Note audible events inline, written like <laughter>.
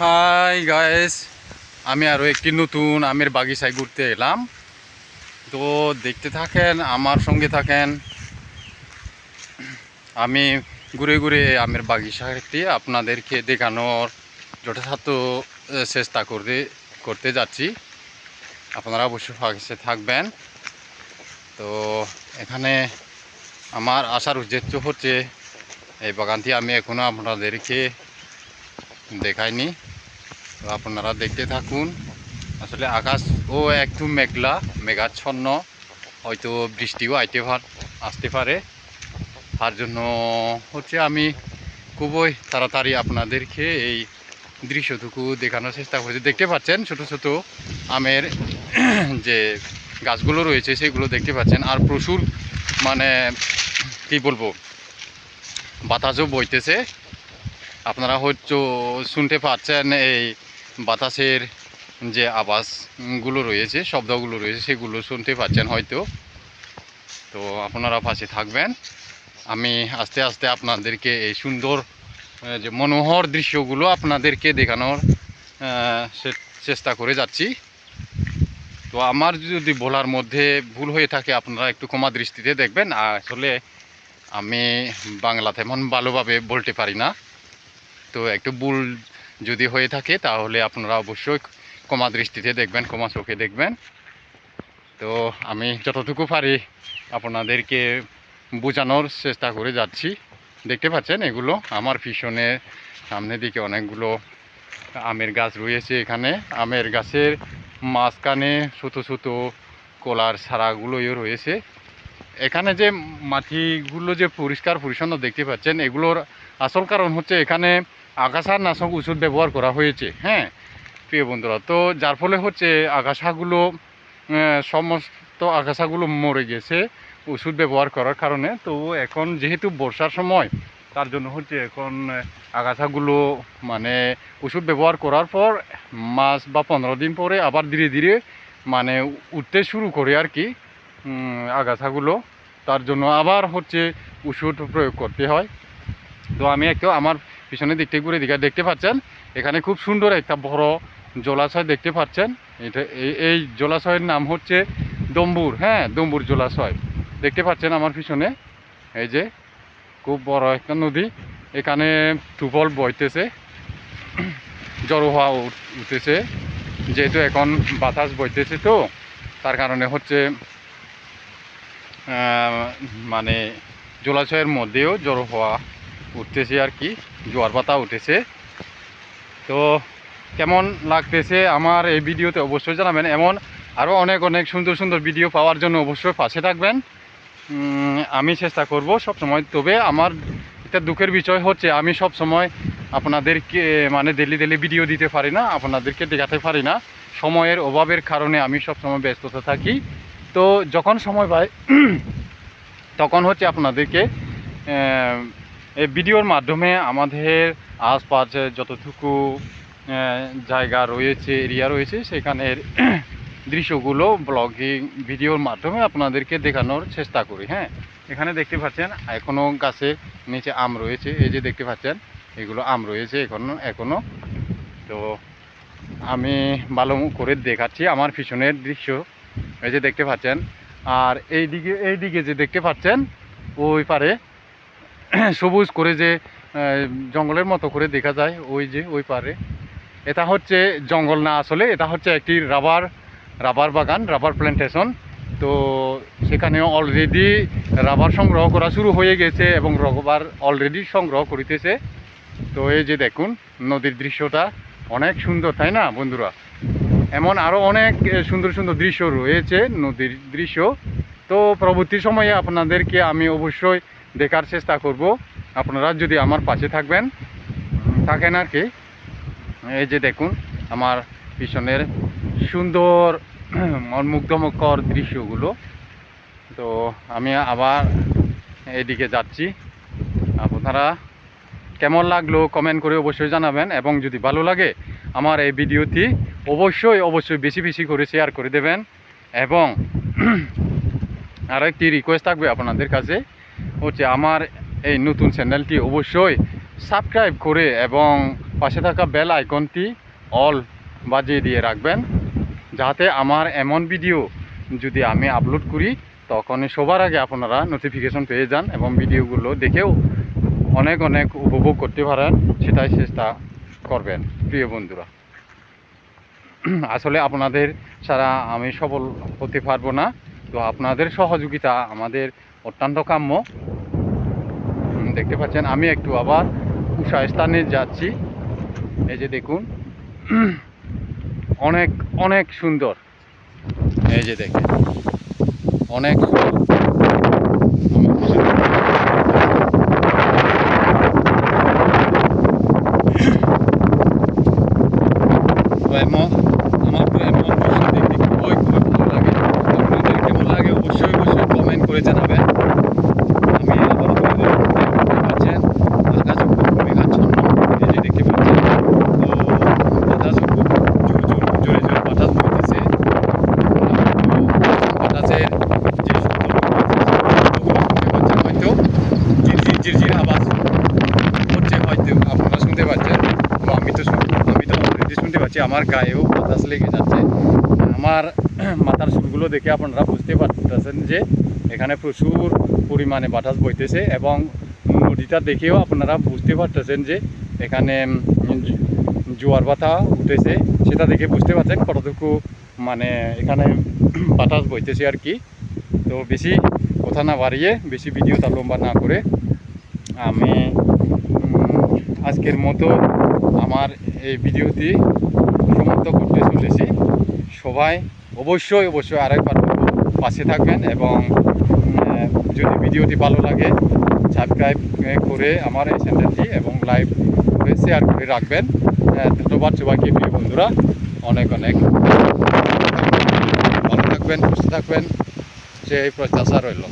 High guys আমি আরও একটি নতুন আমের বাগিচায় ঘুরতে এলাম। তো দেখতে থাকেন, আমার সঙ্গে থাকেন। আমি ঘুরে ঘুরে আমের বাগিচাটি আপনাদেরকে দেখানোর যথাসাধ্য চেষ্টা করতে করতে যাচ্ছি। আপনারা অবশ্যই বাগিচায় থাকবেন। তো এখানে আমার আসার উদ্দেশ্য হচ্ছে, এই বাগানটি আমি এখনও আপনাদেরকে দেখাইনি তো আপনারা দেখতে থাকুন। আসলে আকাশ, ও একটু মেঘলা, মেঘাচ্ছন্ন। হয়তো বৃষ্টিও আইতে আসতে পারে। তার জন্য হচ্ছে আমি খুবই তাড়াতাড়ি আপনাদেরকে এই দৃশ্যটুকু দেখানোর চেষ্টা করছি। দেখতে পাচ্ছেন ছোট ছোট আমের <clears throat> যে গাছগুলো রয়েছে, সেগুলো দেখতে পাচ্ছেন। আর প্রচুর মানে কি বলব, বাতাসও বইতেছে। আপনারা হয়তো শুনতে পাচ্ছেন এই বাতাসের যে আওয়াজগুলো রয়েছে, শব্দগুলো রয়েছে, সেগুলো শুনতে পাচ্ছেন হয়তো। তো আপনারা পাশে থাকবেন। আমি আস্তে আস্তে আপনাদেরকে এই সুন্দর যে মনোহর দৃশ্যগুলো আপনাদেরকে দেখানোর চেষ্টা করে যাচ্ছি। তো আমার যদি বলার মধ্যে ভুল হয়ে থাকে, আপনারা একটু কমা দৃষ্টিতে দেখবেন। আসলে আমি বাংলা তেমন ভালোভাবে বলতে পারি না। তো একটু ভুল যদি হয়ে থাকে, তাহলে আপনারা অবশ্যই কমা দৃষ্টিতে দেখবেন কমা চোখে দেখবেন। তো আমি যতটুকু পারি আপনাদেরকে বোঝানোর চেষ্টা করে যাচ্ছি। দেখতে পাচ্ছেন, এগুলো আমার পিছনে সামনের দিকে অনেকগুলো আমের গাছ রয়েছে এখানে। আমের গাছের মাঝখানে ছোটো ছোটো কলার সারাগুলোও রয়েছে। এখানে যে মাটিগুলো যে পরিষ্কার পরিচ্ছন্ন দেখতে পাচ্ছেন, এগুলোর আসল কারণ হচ্ছে এখানে আগাছার নাশক ওষুধ ব্যবহার করা হয়েছে হ্যাঁ প্রিয় বন্ধুরা। তো যার ফলে হচ্ছে আগাছাগুলো সমস্ত আগাছাগুলো মরে গেছে ওষুধ ব্যবহার করার কারণে। তো এখন যেহেতু বর্ষার সময়, তার জন্য হচ্ছে এখন আগাছাগুলো মানে ওষুধ ব্যবহার করার পর মাস বা পনেরো দিন পরে আবার ধীরে ধীরে মানে উঠতে শুরু করে আর কি আগাছাগুলো। তার জন্য আবার হচ্ছে ওষুধ প্রয়োগ করতে হয়। তো আমি একটু আমার পিছনের দিকটা ঘুরে দিকে। দেখতে পাচ্ছেন, এখানে খুব সুন্দর একটা বড় জলাশয় দেখতে পাচ্ছেন। এটা এই- জলাশয়ের নাম হচ্ছে দম্বুর হ্যাঁ দম্বুর জলাশয়। দেখতে পাচ্ছেন আমার পিছনে, এই যে খুব বড় একটা নদী। এখানে টুপল বইতেছে, জড়ো হওয়া উঠ- উঠেছে যেহেতু এখন বাতাস বইতেছে তো, তার কারণে হচ্ছে মানে জলাশয়ের মধ্যেও জড়ো হওয়া উঠতেছে আর কি। জোয়ার পাতা উঠেছে। তো কেমন লাগতেছে আমার এই ভিডিওতে অবশ্যই জানাবেন। এমন আরও অনেক অনেক সুন্দর সুন্দর ভিডিও পাওয়ার জন্য অবশ্যই পাশে থাকবেন। আমি চেষ্টা করব সব সময় তবে আমার এটা দুঃখের বিষয় হচ্ছে, আমি সব সময় আপনাদেরকে মানে ডেলি ডেলি ভিডিও দিতে পারি না, আপনাদেরকে দেখাতে পারি না। সময়ের অভাবের কারণে আমি সব সময় ব্যস্ততা থাকি। তো যখন সময় পাই, <clears throat> তখন হচ্ছে আপনাদেরকে এই ভিডিওর মাধ্যমে আমাদের আশপাশে যতটুকু জায়গা রয়েছে, এরিয়া রয়েছে, সেখানের <clears throat> দৃশ্যগুলো ব্লগিং ভিডিওর মাধ্যমে আপনাদেরকে দেখানোর চেষ্টা করি হ্যাঁ? এখানে দেখতে পাচ্ছেন এখনও গাছে নিচে আম রয়েছে, এই যে দেখতে পাচ্ছেন, এগুলো আম রয়েছে এখনও এখনও তো আমি ভালো করে দেখাচ্ছি আমার পিছনের দৃশ্য, এই যে দেখতে পাচ্ছেন। আর এই দিকে এই দিকে যে দেখতে পাচ্ছেন, ওই পারে <clears throat> সবুজ করে যে জঙ্গলের মতো করে দেখা যায় ওই যে, ওই পারে। এটা হচ্ছে জঙ্গল না আসলে, এটা হচ্ছে একটি রাবার রাবার বাগান, রাবার প্ল্যান্টেশন তো সেখানে অলরেডি রাবার সংগ্রহ করা শুরু হয়ে গেছে এবং রাবার অলরেডি সংগ্রহ করিতেছে। তো এই যে দেখুন, নদীর দৃশ্যটা অনেক সুন্দর, তাই না বন্ধুরা? এমন আরও অনেক সুন্দর সুন্দর দৃশ্য রয়েছে নদীর দৃশ্য। তো পরবর্তী সময়ে আপনাদেরকে আমি অবশ্যই দেখার চেষ্টা করব। আপনারা যদি আমার পাশে থাকবেন, থাকেন আর কি। এই যে দেখুন, আমার পিছনের সুন্দর <clears throat> মনমুগ্ধকর দৃশ্যগুলো। তো আমি আবার এদিকে যাচ্ছি। আপনারা কেমন লাগল কমেন্ট করে অবশ্যই জানাবেন এবং যদি ভালো লাগে আমার এই ভিডিওটি অবশ্যই অবশ্যই বেশি বেশি করে শেয়ার করে দেবেন। এবং আরও একটি রিকোয়েস্ট থাকবে আপনাদের কাছে। হচ্ছে আমার এই নতুন চ্যানেলটি অবশ্যই সাবস্ক্রাইব করে এবং পাশে থাকা বেল আইকনটি অল বাজিয়ে দিয়ে রাখবেন, যাতে আমার এমন ভিডিও যদি আমি আপলোড করি তখন সবার আগে আপনারা নোটিফিকেশন পেয়ে যান এবং ভিডিওগুলো দেখেও অনেক অনেক উপভোগ করতে পারেন, সেটাই চেষ্টা করবেন, প্রিয় বন্ধুরা। আসলে আপনাদের ছাড়া আমি সফল হতে পারব না। তো আপনাদের সহযোগিতা আমাদের অত্যন্ত কাম্য। দেখতে পাচ্ছেন, আমি একটু আবার উষা স্থানে যাচ্ছি। এই যে দেখুন, অনেক অনেক সুন্দর। এই যে দেখেন, অনেক সুন্দর আমার খুশি। তো এমন আমার তো এমন দৃশ্য দেখতে খুবই খুবই ভালো লাগে আপনাদের কেমন লাগে অবশ্যই অবশ্যই কমেন্ট করে জানাবেন আমি আবার আপনাদের দেখতে পাচ্ছেন আকাশও খুব মেঘাচ্ছন্ন এই যে দেখতে পাচ্ছেন তো বাতাসও খুব জোর জোর জোরে জোরে বাতাস বইতেছে তো বাতাসের যে শব্দগুলো শুনতে পাচ্ছেন হয়তো ঝিরঝির ঝিরঝির আওয়াজ হচ্ছে হয়তো আপনারা শুনতে পাচ্ছেন তো আমি তো অলরেডি শুনতে পাচ্ছি, আমার গায়েও বাতাস লেগে যাচ্ছে। আমার <clears throat> মাথার চুলগুলো দেখে আপনারা বুঝতে পারতেছেন যে এখানে প্রচুর পরিমাণে বাতাস বইতেছে এবং নদীটা দেখেও আপনারা বুঝতে পারতেছেন যে এখানে জোয়ার বাতা উঠেছে। সেটা দেখে বুঝতে পারছেন কতটুকু মানে এখানে <clears throat> বাতাস বইতেছে আর কি। তো বেশি কথা না বাড়িয়ে, বেশি ভিডিওটা লম্বা না করে আমি আজকের মতো আমার এই ভিডিওটি সমাপ্ত করতে চলেছি। সবাই অবশ্যই অবশ্যই আরেকবার পাশে থাকবেন এবং যদি ভিডিওটি ভালো লাগে সাবস্ক্রাইব করে আমার এই চ্যানেলটি এবং লাইভ করে শেয়ার করে রাখবেন। ধন্যবাদ সবাইকে, প্রিয় বন্ধুরা। অনেক অনেক ভালো থাকবেন, সুস্থ থাকবেন। সেই প্রত্যাশা রইল।